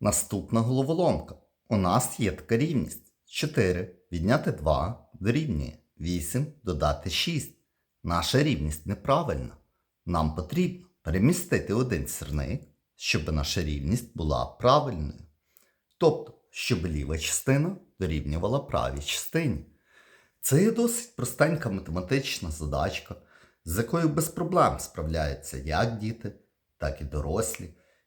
Наступна головоломка. У нас є така рівність. 4 відняти 2 дорівнює 8 додати 6. Наша рівність неправильна. Нам потрібно перемістити один сірник, щоб наша рівність була правильною. Тобто, щоб ліва частина дорівнювала правій частині. Це є досить простенька математична задачка, з якою без проблем справляються як діти, так і дорослі.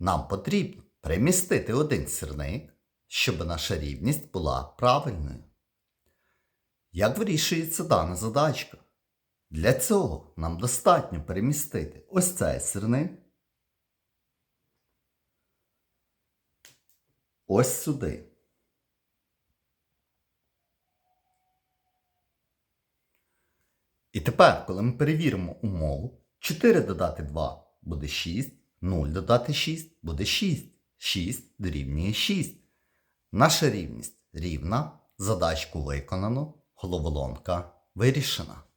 Нам потрібно перемістити один сірник, щоб наша рівність була правильною. Як вирішується дана задачка? Для цього нам достатньо перемістити ось цей сирник ось сюди. І тепер, коли ми перевіримо умову, 4 додати 2 буде 6, 0 додати 6 буде 6. 6 дорівнює 6. Наша рівність рівна, задачку виконано, головоломка вирішена.